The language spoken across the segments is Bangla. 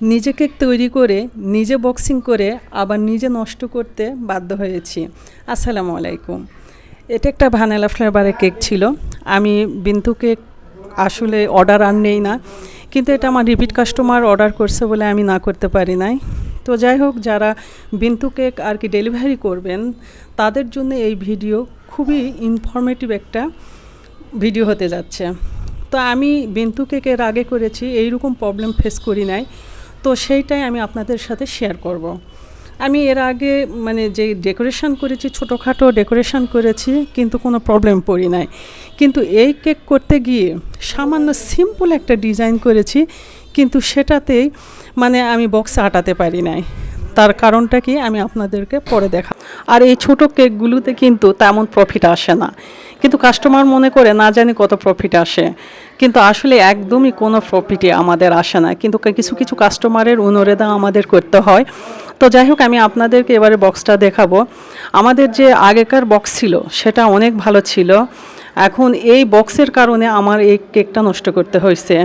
নিজে কেক তৈরি করে, নিজে বক্সিং করে আবার নিজে নষ্ট করতে বাধ্য হয়েছি। আসসালামু আলাইকুম। এটা একটা ভ্যানিলা ফ্লেভারের কেক ছিল। আমি বিন্দু কেক আসলে অর্ডার আর নেই না, কিন্তু এটা আমার রিপিট কাস্টমার অর্ডার করছে বলে আমি না করতে পারি নাই। তো যাই হোক, যারা বিন্তু কেক আর কি ডেলিভারি করবেন, তাদের জন্য এই ভিডিও খুবই ইনফরমেটিভ একটা ভিডিও হতে যাচ্ছে। তো আমি বিন্তু কেকের আগে করেছি, এইরকম প্রবলেম ফেস করি নাই। তো সেইটাই আমি আপনাদের সাথে শেয়ার করব। আমি এর আগে মানে যে ডেকোরেশন করেছি, ছোটোখাটো ডেকোরেশন করেছি, কিন্তু কোনো প্রবলেম পড়ি নাই কিন্তু এই কেক করতে গিয়ে সামান্য সিম্পল একটা ডিজাইন করেছি, কিন্তু সেটাতেই মানে আমি বক্স আটাতে পারি নাই তার কারণটা কি আমি আপনাদেরকে পরে দেখা আর এই ছোট কেকগুলোতে কিন্তু তেমন প্রফিট আসে না। কিন্তু কাস্টমার মনে করে, না জানি কত প্রফিট আসে। কিন্তু আসলে একদমই কোনো প্রফিটই আমাদের আসে না। কিন্তু কিছু কিছু কাস্টমারের অনুরোধা আমাদের করতে হয়। তো যাই হোক, আমি আপনাদেরকে এবারে বক্সটা দেখাবো। আমাদের যে আগেকার বক্স ছিল, সেটা অনেক ভালো ছিল। এখন এই বক্সের কারণে আমার এই কেকটা নষ্ট করতে হয়েছে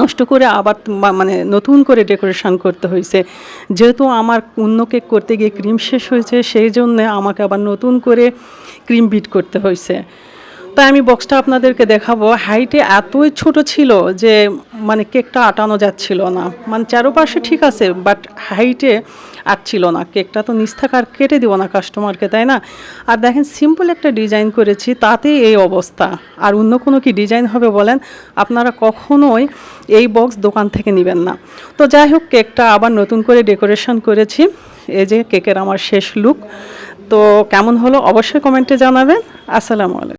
নষ্ট করে আবার মানে নতুন করে ডেকোরেশন করতে হয়েছে। যেহেতু আমার অন্য কেক করতে গিয়ে ক্রিম শেষ হয়েছে, সেই জন্য আমাকে আবার নতুন করে ক্রিম বিট করতে হয়েছে। তাই আমি বক্সটা আপনাদেরকে দেখাবো। হাইটে এতই ছোট ছিল যে মানে কেকটা আটানো যাচ্ছিল না। মানে চারোপাশে ঠিক আছে বাট হাইটে আটছিল না। কেকটা তো নিচ আর কেটে দিব না কাস্টমারকে তাই না? আর দেখেন সিম্পল একটা ডিজাইন করেছি, তাতেই এই অবস্থা। আর অন্য কোনো কি ডিজাইন হবে বলেন? আপনারা কখনোই এই বক্স দোকান থেকে নেবেন না। তো যাই হোক, কেকটা আবার নতুন করে ডেকোরেশন করেছি। এই যে, কেকের আমার শেষ লুক তো কেমন হলো অবশ্যই কমেন্টে জানাবেন। আসসালামু আলাইকুম।